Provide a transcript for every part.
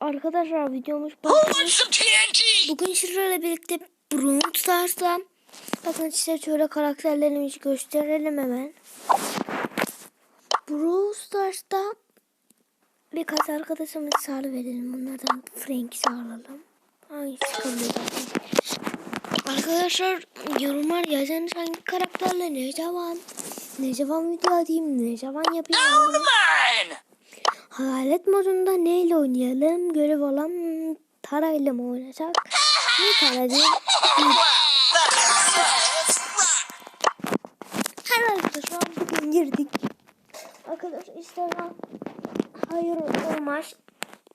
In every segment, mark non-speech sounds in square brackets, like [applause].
arkadaşlar videomuz? Bugün sizlerle birlikte Brawl Stars'la bakın size şöyle karakterlerimizi gösterelim hemen. Brawl Stars'ta birkaç arkadaşımız sağlı verelim. Bunlardan Frank'i sağlayalım. Hangisi? Arkadaşlar yorumlar yazın hangi karakterle ne zaman ne zaman video atayım ne zaman yapayım. Mine! Hayalet modunda neyle oynayalım? Görev olan tarayla mı oynasak? Ne tarayacağım? Her arkadaşlar bugün girdik. Arkadaşlar ben hayır olmaz.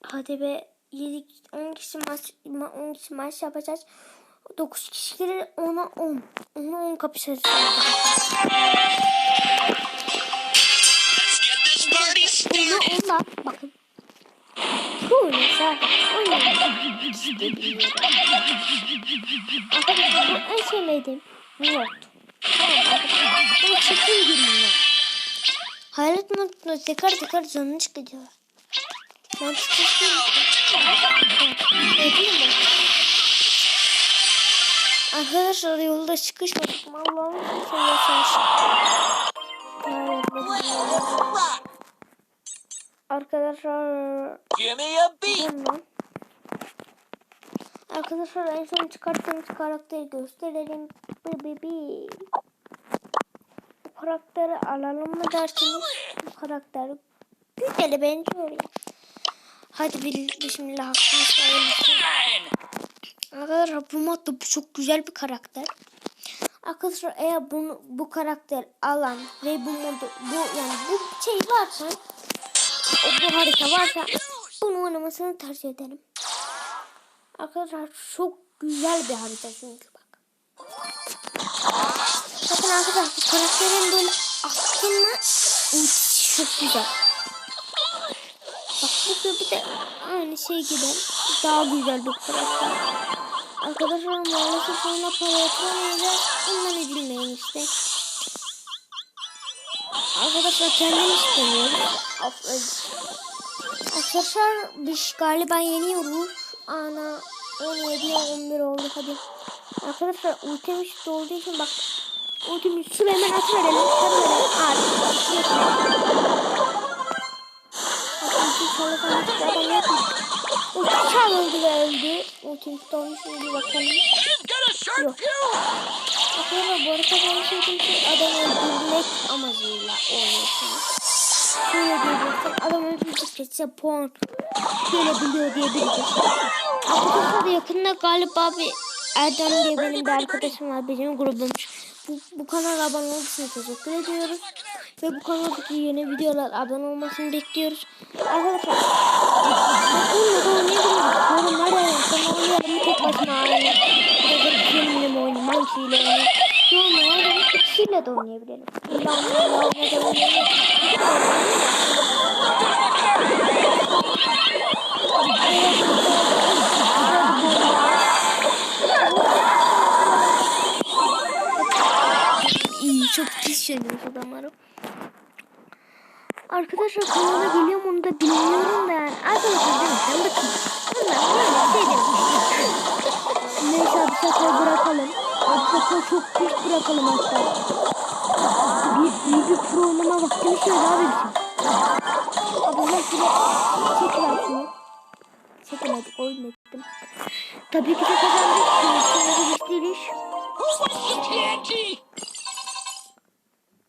Hadi be 7 10 kişi maç 10 kişi maç yapacağız. 9 kişi gelir ona 10. Ona 10 kapışacağız. Started! onunla bakın. Oynayalım. İşte biliyorum. Arkadaşlar bu en sevmediğim mod. Bunu çekim girmiyor. Hayalet modunda tekrar tekrar canını çıkıyor. Mantıksız değil değil mi? Arkadaşlar yolda çıkışmadık. Allah'ım sen Arkadaşlar bundan. Arkadaşlar en son çıkarttığımız karakteri gösterelim. Bi bi bi. Bu karakteri alalım mı dersiniz? Bu karakter güzeli benziyor ya. Hadi bir bismillah hakkımızda hayırlısı. Mine! Arkadaşlar bu modda bu çok güzel bir karakter. Arkadaşlar eğer bunu bu karakter alan ve bu modu bu yani bu şey varsa o bu harita varsa bunu oynamasını tercih ederim. Arkadaşlar çok güzel bir harita çünkü bak. Bakın arkadaşlar karakterin böyle aslında ultisi çok güzel. Bak bu gibi de aynı şey gibi daha güzel bir karakter. Arkadaşlar maalesef ona para yatıramayacağız. Ondan üzülmeyin işte. Arkadaşlar kendim istemiyorum. Af- Arkadaşlar biz galiba yeniyoruz. Ana 17 11 oldu hadi. Arkadaşlar ultimiz dolduğu için bak. Ultimiz şuraya hemen atıverelim. Atıverelim. Artık. Ulti çalındı ve öldü. Ultimiz dolmuş mu bir bakalım. Yok. Bu arada konuşuyor çünkü adam öldürmek amacıyla oynuyorsunuz. Şöyle diyebilirsek adam öldürdükçe size puan şöyle biliyor diyebiliriz. Arkadaşlar yakında galiba bir Erdem diye benim bir arkadaşım var benim grubum. Bu, bu kanala abone için teşekkür ediyoruz. Ve bu kanaldaki yeni videolar abone olmasını bekliyoruz. Arkadaşlar bununla da oynayabiliriz. Yorumlara yazın. Oynayalım mı tek başına aynı. Oynayayım hangisiyle oynayayım. Yorumlara yazın. İkisiyle de oynayabilirim. İyi çok pis yönüyoruz adamları. Arkadaşlar kanala geliyorum onu da bilmiyorum da yani. Arkadaşlar? Sen bakın. Bunlar böyle şey demiş. Neyse hadi şakayı bırakalım. Şakayı çok pis bırakalım hatta. Bir, bir, bir programa vaktimi şöyle abi bizim. Abi ben şöyle çekiver şunu. Çekemedik oyun ettim. Tabii ki de kazandık. Şimdi gösteriş.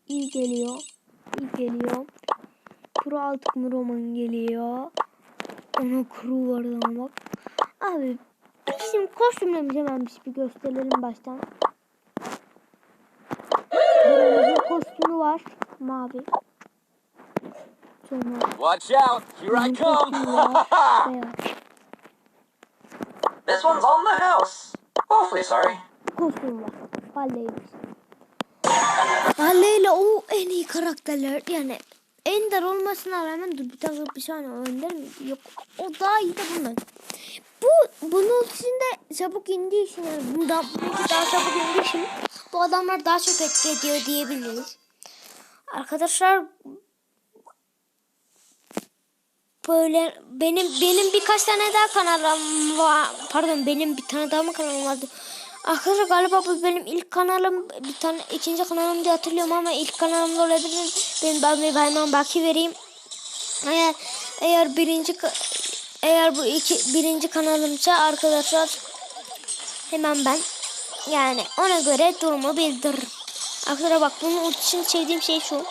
İyi geliyor. İyi geliyor. Kuru altık mı roman geliyor. Ona kuru var ama bak. Abi bizim kostümlerimizi hemen bir gösterelim baştan. Buramızın kostümü var. Mavi. Sonra Watch out! Here I come! [laughs] this one's on the house. Awfully sorry. Kostüm var. Halley'imiz. Halley ile o en iyi karakterler. Yani Ender olmasına rağmen dur bir tane bir saniye Ender mi? Yok. O daha iyi de bundan. Bu bunun içinde çabuk indiği için yani bunu daha, bunu daha çabuk indiği için bu adamlar daha çok etki ediyor diyebiliriz. Arkadaşlar böyle benim benim birkaç tane daha kanalım var. Pardon benim bir tane daha mı kanalım vardı? Arkadaşlar galiba bu benim ilk kanalım bir tane ikinci kanalım diye hatırlıyorum ama ilk kanalımda olabilir. Ben ben bir hemen baki vereyim. Eğer eğer birinci eğer bu iki, birinci kanalımsa arkadaşlar hemen ben yani ona göre durumu bildiririm. Arkadaşlar bak bunun ultisini sevdiğim şey şu.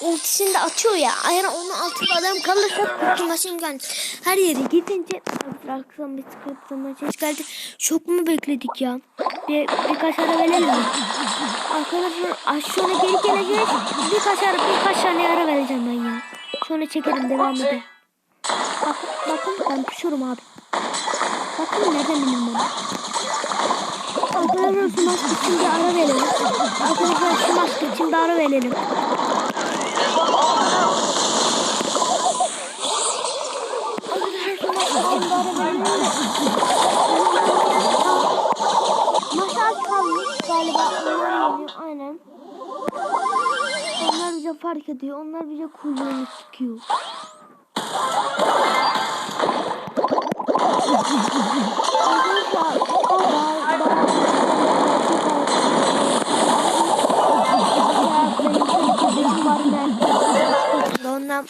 Ultisini de atıyor ya. Eğer onun altında adam kalırsa kurtulması imkanı. Her yere gidince akşam bir sıkıntıma ses geldi. Şok mu bekledik ya? Bir, birkaç ara verelim mi? Arkadaşlar aşağıya geri geleceğiz. Birkaç ara birkaç tane ara vereceğim ben ya. Sonra çekelim devam edelim. Bak, bakın ben pişiyorum abi. Bakın neden benim bana. Arkadaşlar şu maske için bir ara verelim. Arkadaşlar şu maske için bir ara verelim. Masal kalmış galiba. Aynen. Onlar bize fark ediyor. Onlar bize kuyruğunu sıkıyor. Ondan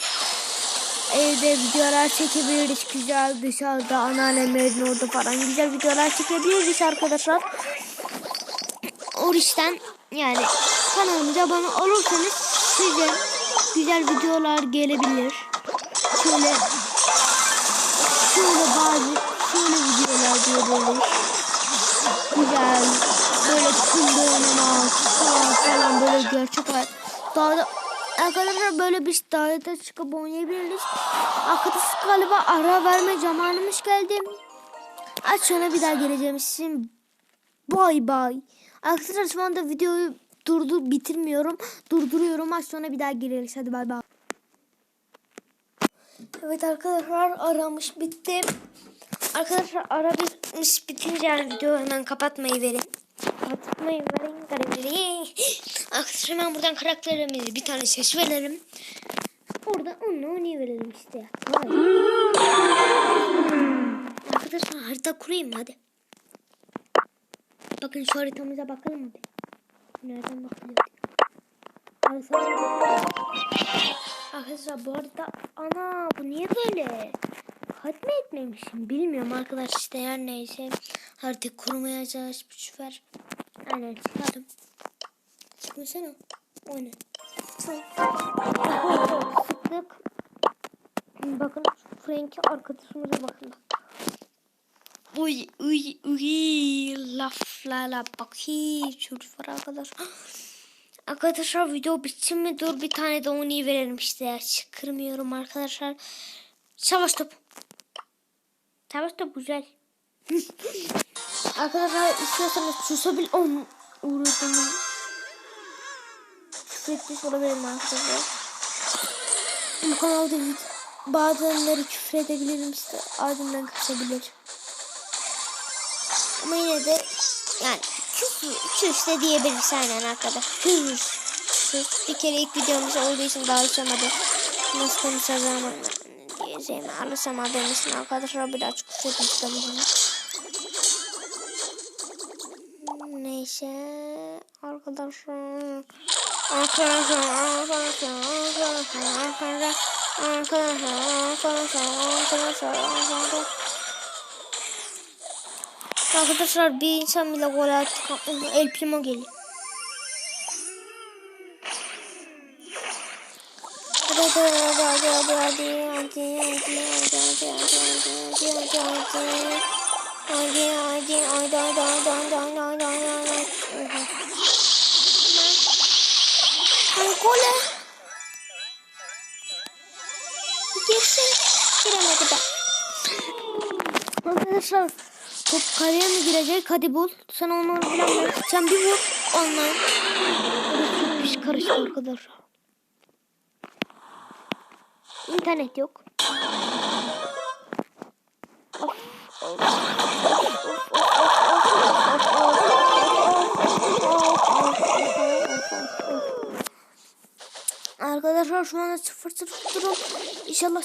evde videolar çekebiliriz güzel dışarıda anneannem evin orada falan güzel videolar çekebiliriz arkadaşlar. O yüzden yani kanalımıza abone olursanız size güzel videolar gelebilir. olmuş. Güzel. Böyle kumda oynamak falan falan böyle gerçek hayat. Dağda arkadaşlar böyle bir dağda çıkıp oynayabiliriz. Arkadaşlar galiba ara verme zamanımız geldi. Aç sonra bir daha geleceğim sizin. Bay bay. Arkadaşlar şu anda videoyu durdur bitirmiyorum. Durduruyorum. Az sonra bir daha gireriz. Hadi bay bay. Evet arkadaşlar aramış bitti. Arkadaşlar ara bir bitmiş bitince yani video hemen kapatmayı verin. Kapatmayı verin karakteri. Arkadaşlar hemen buradan karakterimizi bir tane seç verelim. Orada onunla oynayıverelim işte. Arkadaşlar harita kurayım hadi. Bakın şu haritamıza bakalım hadi. Nereden bakılıyor? Arkadaşlar bu arada ana bu niye böyle? vefat mı etmemişim bilmiyorum arkadaşlar işte her neyse artık kurumaya çalış bu sefer. Aynen çıkardım. Çıkmasana. Oyna. Sıktık. Bakın Frank'i arkadaşımıza bakın. Uy uy uy laflara bakayım çocuklar arkadaş. arkadaşlar video bitsin mi? Dur bir tane de onu iyi verelim işte ya. Çıkırmıyorum arkadaşlar. Savaş topu. Tavus da güzel. Arkadaşlar istiyorsanız susabil oh, on uğradım. Küfretmiş olabilirim arkadaşlar. Bu kanalda bazenleri küfredebilirim size. Ardından kaçabilir. Ama yine de yani küfür, küfür de diyebiliriz aynen arkadaşlar. Küfür. Bir kere ilk videomuz olduğu için daha uçamadı. Nasıl konuşacağım anlamadım gezeyim. Anlasam haberimizin arkadaşlar biraz kusur istedim. Neyse arkadaşlar. Arkadaşlar arkadaşlar arkadaşlar arkadaşlar arkadaşlar arkadaşlar arkadaşlar Arkadaşlar bir insan bile gol attı. El primo geliyor. Kole. Girsin. Giremedi ben. Arkadaşlar top kaleye mi girecek? Hadi bul. Sen onu bilemezsin. Sen bir vur. Online. Orası bir karıştı arkadaşlar. İnternet yok. Arkadaşlar şu anda sıfır sıfır durum. İnşallah.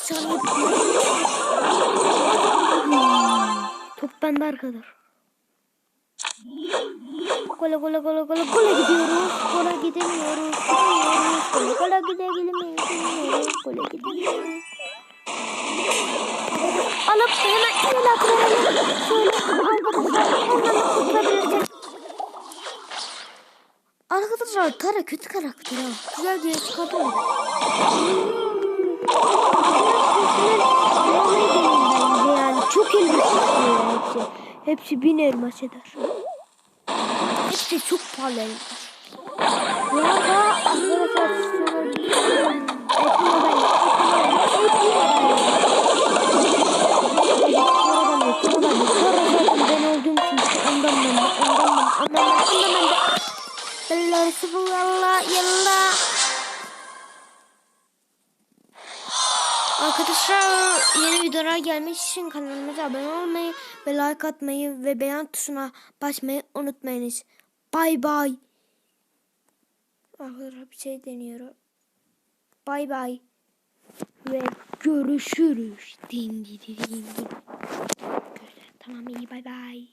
Hmm, Top bende arkadaşlar. Gole gole gole gole gole gidiyoruz. Gole gidemiyoruz. Gidemiyoruz. Gole gole gidemiyoruz. Gole gidemiyoruz. Alıp hemen el atlayalım. Şöyle arkadaşlar hemen tutabilirsek. Arkadaşlar Tara kötü karakter ha. Güzel diye çıkartalım. Yani çok elmas istiyor hepsi. Hepsi bin elmas eder. Hepsi çok pahalı. Bu arada arkadaşlar şöyle bir Ekim adayı, Ekim adayı, Ekim adayı. Ekim adayı, Ekim adayı. Sonra zaten ben olduğum için ondan ben de, ondan ben, ondan ben, ondan ben de. Allah subhanallah yallah. Arkadaşlar yeni videolar gelmek için kanalımıza abone olmayı ve like atmayı ve beğen tuşuna basmayı unutmayınız. Bay bay. Arkadaşlar bir şey deniyorum. Bay bay. Ve görüşürüz. Din din din din. Tamam iyi bay bay.